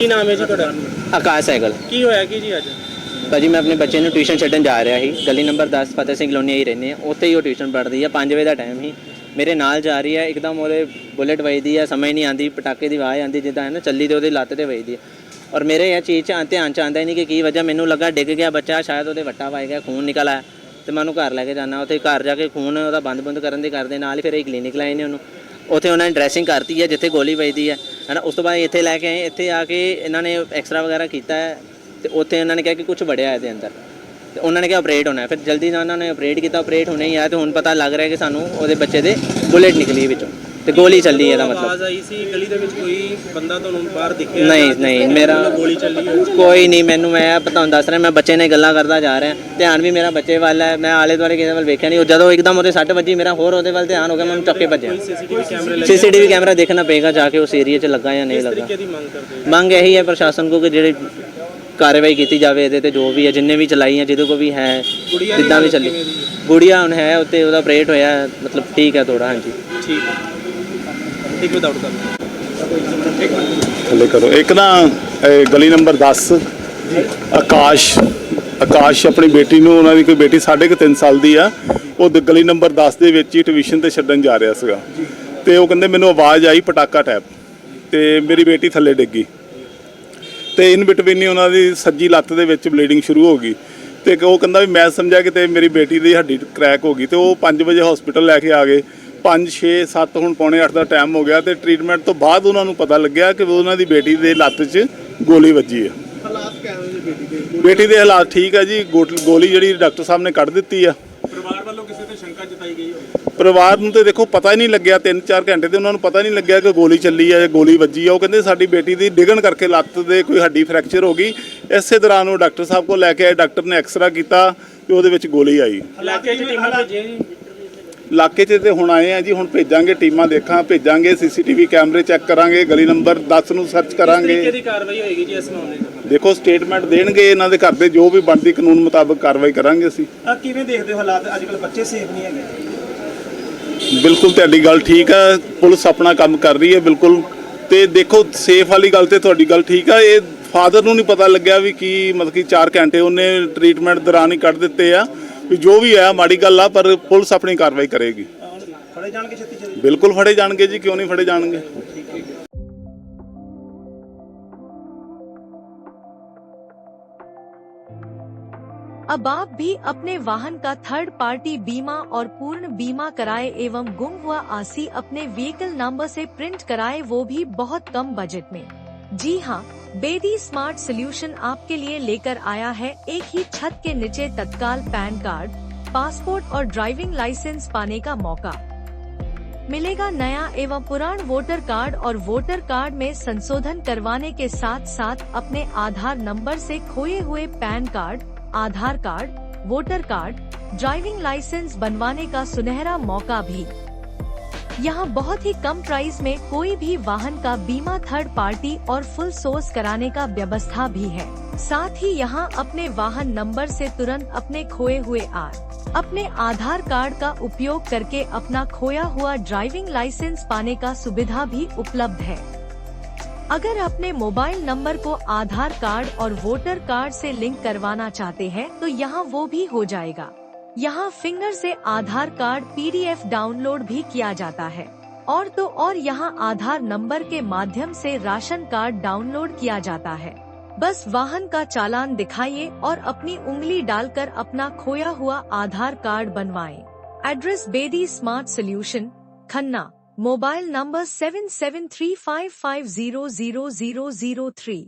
ਕੀ ਨਾਮ ਹੈ ਜੀ ਤੁਹਾਡਾ? ਆਕਾਸ਼ ਸਾਈਕਲ ਕੀ ਹੋਇਆ ਕੀ ਜੀ ਅੱਜ? ਭਾਜੀ ਮੈਂ ਆਪਣੇ ਬੱਚੇ ਨੂੰ ਟਿਊਸ਼ਨ ਛੱਡਣ ਜਾ ਰਿਹਾ ਸੀ। ਗਲੀ ਨੰਬਰ 10 ਫਤਿਹ ਸਿੰਘ ਕਲੋਨੀ ਹੀ ਰਹਿੰਦੇ ਆ। ਉੱਥੇ ਹੀ ਉਹ ਟਿਊਸ਼ਨ ਪੜ੍ਹਦੀ ਆ। 5 ਵਜੇ ਦਾ ਟਾਈਮ ਸੀ। ਮੇਰੇ ਨਾਲ ਜਾ ਰਹੀ ਹੈ ਇੱਕਦਮ ਉਹਦੇ ਬੁਲੇਟ ਵੱਜਦੀ ਆ। ਸਮਝ ਨਹੀਂ ਆਂਦੀ ਪਟਾਕੇ ਦੀ ਆਵਾਜ਼ ਆਂਦੀ ਜਿੱਦਾਂ ਹੈ ਨਾ ਚੱਲੀ ਤੇ ਉਹਦੀ ਲੱਤ ਤੇ ਵੱਜਦੀ ਆ। ਔਰ ਮੇਰੇ ਇਹ ਚੀਜ਼ 'ਚ ਧਿਆਨ ਚ ਆਂਦਾ ਹੀ ਨਹੀਂ ਕਿ ਕੀ ਵਜ੍ਹਾ। ਮੈਨੂੰ ਲੱਗਾ ਡਿੱਗ ਗਿਆ ਬੱਚਾ। ਸ਼ਾਇਦ ਉਹਦੇ ਵੱਟਾ ਵੱਜ ਗਿਆ ਖੂਨ ਨਿਕਲ ਆਇਆ। ਤੇ ਮੈਂ ਉਹਨੂੰ ਘਰ ਲੈ ਕੇ ਜਾਣਾ ਉੱਥੇ ਘਰ ਜਾ ਕੇ ਖੂਨ ਉਹਦਾ ਬੰਦ ਬੰਦ ਕਰਨ ਦੇ ਕਰਦੇ। ਨਾਲ ਹੀ ਫਿਰ ਇਹ ਕਲੀਨਿਕ ਲਾਏ ਨੇ ਉਹਨੂੰ। ਉੱਥੇ ਉਹਨਾਂ ਨੇ ਡਰੈਸਿੰਗ ਕਰਤੀ ਹੈ ਜਿੱਥੇ ਗੋਲੀ ਵੱਜਦੀ ਹੈ ਹਨਾ, ਉਸ ਤੋਂ ਬਾਅਦ ਇੱਥੇ ਲੈ ਕੇ ਆਏ, ਇੱਥੇ ਆ ਕੇ ਇਹਨਾਂ ਨੇ ਐਕਸਰਾ ਵਗੈਰਾ ਕੀਤਾ ਹੈ ਤੇ ਉੱਥੇ ਇਹਨਾਂ ਨੇ ਕਿਹਾ ਕਿ ਕੁਝ ਵੜਿਆ ਇਹਦੇ ਅੰਦਰ। ਤੇ ਉਹਨਾਂ ਨੇ ਕਿਹਾ ਆਪਰੇਟ ਹੋਣਾ ਹੈ। ਫਿਰ ਜਲਦੀ ਨਾਲ ਉਹਨਾਂ ਨੇ ਆਪਰੇਟ ਕੀਤਾ ਆਪਰੇਟ ਹੋਣਾ ਹੀ ਆ ਤੇ ਹੁਣ ਪਤਾ ਲੱਗ ਰਿਹਾ ਕਿ ਸਾਨੂੰ ਉਹਦੇ ਬੱਚੇ ਦੇ ਬੁਲੇਟ ਨਿਕਲੀ ਵਿੱਚੋਂ। ਤੇ ਗੋਲੀ ਚੱਲੀ ਇਹਦਾ ਮਤਲਬ। ਆਵਾਜ਼ ਆਈ ਸੀ ਗਲੀ ਦੇ ਵਿੱਚ ਕੋਈ ਬੰਦਾ ਤੁਹਾਨੂੰ ਬਾਹਰ ਦਿਖਿਆ ਨਹੀਂ ਨਹੀਂ ਮੇਰਾ ਗੋਲੀ ਚੱਲੀ ਹੋਈ। ਕੋਈ ਨਹੀਂ ਮੈਨੂੰ ਮੈਂ ਆਪ ਤੁਹਾਨੂੰ ਦੱਸ ਰਿਹਾ ਮੈਂ ਬੱਚੇ ਨੇ ਗੱਲਾਂ ਕਰਦਾ ਜਾ ਰਿਹਾ। ਧਿਆਨ ਵੀ ਮੇਰਾ ਬੱਚੇ ਵੱਲ ਹੈ ਮੈਂ ਆਲੇ ਦੁਆਲੇ ਕਿਸੇ ਵੱਲ ਵੇਖਿਆ ਨਹੀਂ। ਉਹ ਜਦੋਂ ਇੱਕਦਮ ਉਹਦੇ ਸੱਟ ਵੱਜੀ ਮੇਰਾ ਹੋਰ ਉਹਦੇ ਵੱਲ ਧਿਆਨ ਹੋ ਗਿਆ ਮੈਂ ਉਹਨੂੰ ਚੱਕੇ ਭੱਜਿਆ। ਸੀਸੀਟੀਵੀ ਕੈਮਰੇ ਲੱਗੇ ਸੀਸੀਟੀਵੀ ਕੈਮਰਾ ਦੇਖਣਾ ਪਏਗਾ ਜਾ ਕੇ ਉਸ ਏਰੀਆ 'ਚ ਲੱਗਾ ਜਾਂ ਨਹੀਂ ਲੱਗਾ। ਦੀ ਮੰਗ ਕਰਦੇ ਹੋ? ਮੰਗ ਇਹੀ ਹੈ ਪ੍ਰਸ਼ਾਸਨ ਕੋ ਕਿ ਜਿਹੜੇ ਕਾਰਵਾਈ ਕੀਤੀ ਜਾਵੇ ਇਹਦੇ ਤੇ ਜੋ ਵੀ ਹੈ ਜਿੰਨੇ ਵੀ ਚਲਾਈ ਹੈ ਜਿਹਦੇ ਕੋ ਵੀ ਹੈ ਗੁੜੀਆ ਦੀ ਜਿੱਦਾਂ ਵੀ ਹਾਲਤ ਚੱਲੀ। ਕਿਵੇਂ ਦੀ ਹੈ? ਗੁੜੀਆ ਹੁਣ ਹੈ ਉੱਤੇ ਉਹਦਾ ਆਪਰੇਟ ਹੋਇਆ ਹੈ, ਮਤਲਬ ਠੀਕ ਹੈ ਥੋੜਾ ਹਾਂਜੀ। ਠੀਕ ਹੈ। ਇੱਕ ਵਿਦਆਊਟ ਕਰ ਇੱਕ ਮਿੰਟ ਥੱਲੇ ਕਰੋ। ਇੱਕ ਨਾ, ਇਹ ਗਲੀ ਨੰਬਰ 10 ਆਕਾਸ਼ ਆਕਾਸ਼ ਆਪਣੀ ਬੇਟੀ ਨੂੰ, ਉਹਨਾਂ ਦੀ ਕੋਈ ਬੇਟੀ ਸਾਢੇ ਕੁ ਤਿੰਨ ਸਾਲ ਦੀ ਆ। ਉਹ ਦ- ਗਲੀ ਨੰਬਰ 10 ਦੇ ਵਿੱਚ ਹੀ ਟਿਊਸ਼ਨ ਤੇ ਛੱਡਣ ਜਾ ਰਿਹਾ ਸੀਗਾ। ਤੇ ਉਹ ਕਹਿੰਦੇ ਮੈਨੂੰ ਆਵਾਜ਼ ਆਈ ਪਟਾਕਾ ਟੈਪ। ਤੇ ਮੇਰੀ ਬੇਟੀ ਥੱਲੇ ਡਿੱਗੀ ਤੇ ਇਨ ਬਿਟਵੀਨ ਹੀ ਉਹਨਾਂ ਦੀ ਸੱਜੀ ਲੱਤ ਦੇ ਵਿੱਚ ਬਲੀਡਿੰਗ ਸ਼ੁਰੂ ਹੋ ਗਈ। ਤੇ ਉਹ ਕਹਿੰਦਾ ਵੀ ਮੈਂ ਸਮਝਿਆ ਕਿ ਤੇ ਮੇਰੀ ਬੇਟੀ ਦੀ ਹੱਡੀ ਕ੍ਰੈਕ ਹੋ ਗਈ। ਤੇ ਉਹ 5 ਵਜੇ ਹਸਪੀਟਲ ਲੈ ਕੇ ਆ ਗਏ। 5 6 7 ਹੁਣ ਪੌਣੇ 8 ਦਾ ਟਾਈਮ ਹੋ ਗਿਆ ਤੇ ਟ੍ਰੀਟਮੈਂਟ ਤੋਂ ਬਾਅਦ ਉਹਨਾਂ ਨੂੰ ਪਤਾ ਲੱਗਿਆ ਕਿ ਉਹਨਾਂ ਦੀ ਬੇਟੀ ਦੇ ਲੱਤ 'ਚ ਗੋਲੀ ਵੱਜੀ ਹੈ ਹਾਲਾਤ ਕਿਵੇਂ ਜੀ ਬੇਟੀ ਦੇ? ਬੇਟੀ ਦੇ ਹਾਲਾਤ ਠੀਕ ਹੈ ਜੀ ਗੋਲੀ ਜਿਹੜੀ ਡਾਕਟਰ ਸਾਹਿਬ ਨੇ ਕੱਢ ਦਿੱਤੀ ਆ। ਪਰਿਵਾਰ ਵੱਲੋਂ ਕਿਸੇ ਤੇ ਸ਼ੰਕਾ ਜਤਾਈ ਗਈ ਹੋਵੇ ਪਰਿਵਾਰ ਨੂੰ ਤੇ ਦੇਖੋ ਪਤਾ ਹੀ ਨਹੀਂ ਲੱਗਿਆ 3-4 ਘੰਟੇ ਤੇ ਉਹਨਾਂ ਨੂੰ ਪਤਾ ਨਹੀਂ ਲੱਗਿਆ ਕਿ ਗੋਲੀ ਚੱਲੀ ਹੈ ਜਾਂ ਗੋਲੀ ਵੱਜੀ ਹੈ ਉਹ ਕਹਿੰਦੇ ਸਾਡੀ ਬੇਟੀ ਦੀ ਡਿੱਗਣ ਕਰਕੇ ਲੱਤ ਦੇ ਕੋਈ ਹੱਡੀ ਫ੍ਰੈਕਚਰ ਹੋ ਗਈ। ਇਸੇ ਦੌਰਾਨ ਉਹ ਡਾਕਟਰ ਸਾਹਿਬ ਕੋਲ ਲੈ ਕੇ ਆਏ ਡਾਕਟਰ ਨੇ ਐਕਸਰਾ ਕੀਤਾ ਤੇ ਉਹਦੇ ਵਿੱਚ ਗੋਲੀ ਆਈ। ਇਲਾਕੇ 'ਚ ਟੀਮਾਂ ਭੇਜੀਆਂ ਜੀ ਇਲਾਕੇ 'ਚ ਤੇ ਹੁਣ ਆਏ ਆ ਜੀ ਹੁਣ ਭੇਜਾਂਗੇ ਟੀਮਾਂ ਦੇਖਾਂ ਭੇਜਾਂਗੇ ਸੀਸੀਟੀਵੀ ਕੈਮਰੇ ਚੈੱਕ ਕਰਾਂਗੇ ਗਲੀ ਨੰਬਰ 10 ਨੂੰ ਸਰਚ ਕਰਾਂਗੇ। ਦੀ ਕਾਰਵਾਈ ਹੋਏਗੀ ਜੀ ਇਸ ਮਾਮਲੇ 'ਚ ਦੇਖੋ ਸਟੇਟਮੈਂਟ ਦੇਣਗੇ ਇਹਨਾਂ ਦੇ ਘਰ ਦੇ ਜੋ ਵੀ ਬਣਦੀ ਕਾਨੂੰਨ ਮੁਤਾਬਕ ਕਾਰਵਾਈ ਕਰਾਂਗੇ ਅਸੀਂ। ਆ ਕਿਵੇਂ ਦੇਖਦੇ ਹੋ ਹਾਲਾਤ? ਅੱਜ ਕੱਲ ਬੱਚੇ ਸੇਫ ਨਹੀਂ ਹੈਗੇ। ਬਿਲਕੁਲ ਤੁਹਾਡੀ ਗੱਲ ਠੀਕ ਹੈ ਪੁਲਿਸ ਆਪਣਾ ਕੰਮ ਕਰ ਰਹੀ ਹੈ ਬਿਲਕੁਲ। ਤੇ ਦੇਖੋ ਸੇਫ ਵਾਲੀ ਗੱਲ ਤੇ ਤੁਹਾਡੀ ਗੱਲ ਠੀਕ ਹੈ ਇਹ ਫਾਦਰ ਨੂੰ ਨਹੀਂ ਪਤਾ ਲੱਗਿਆ ਵੀ ਕੀ ਮਤਲਬ ਕਿ 4 ਘੰਟੇ ਉਹਨੇ ਟ੍ਰੀਟਮੈਂਟ ਦੌਰਾਨ ਹੀ ਕੱਢ ਦਿੱਤੇ ਆ। ਵੀ ਜੋ ਵੀ ਹੈ ਮਾੜੀ ਗੱਲ ਆ ਪਰ ਪੁਲਿਸ ਆਪਣੀ ਕਾਰਵਾਈ ਕਰੇਗੀ ਫੜੇ ਜਾਣਗੇ ਛੇਤੀ ਛੇਤੀ ਬਿਲਕੁਲ ਫੜੇ ਜਾਣਗੇ ਜੀ ਕਿਉਂ ਨਹੀਂ ਫੜੇ ਜਾਣਗੇ अब आप भी अपने वाहन का थर्ड पार्टी बीमा और पूर्ण बीमा कराए एवं गुम हुआ आरसी अपने व्हीकल नंबर से प्रिंट कराए वो भी बहुत कम बजट में जी हाँ बेदी स्मार्ट सोल्यूशन आपके लिए लेकर आया है एक ही छत के नीचे तत्काल पैन कार्ड, पासपोर्ट और ड्राइविंग लाइसेंस पाने का मौका। मिलेगा नया एवं पुरान वोटर कार्ड और वोटर कार्ड में संशोधन करवाने के साथ साथ अपने आधार नंबर से खोए हुए PAN card, Aadhaar card, voter card, driving licence बनवाने का सुनहरा मौका भी। यहाँ बहुत ही कम प्राइस में कोई भी वाहन का बीमा थर्ड पार्टी और फुल सोर्स कराने का व्यवस्था भी है। साथ ही यहाँ अपने वाहन नंबर से तुरंत अपने खोए हुए आर, अपने आधार कार्ड का उपयोग करके अपना खोया हुआ ड्राइविंग लाइसेंस पाने का सुविधा भी उपलब्ध है। अगर अपने मोबाइल नंबर को आधार कार्ड और वोटर कार्ड से लिंक करवाना चाहते हैं तो यहाँ वो भी हो जाएगा। यहाँ फिंगर से आधार कार्ड पीडीएफ डाउनलोड भी किया जाता है। और तो और यहाँ आधार नंबर के माध्यम से राशन कार्ड डाउनलोड किया जाता है। बस वाहन का चालान दिखाइए और अपनी उंगली डालकर अपना खोया हुआ आधार कार्ड बनवाएँ। Address Bedi smart solution, Khanna, mobile number seven seven three five five zero zero zero zero three.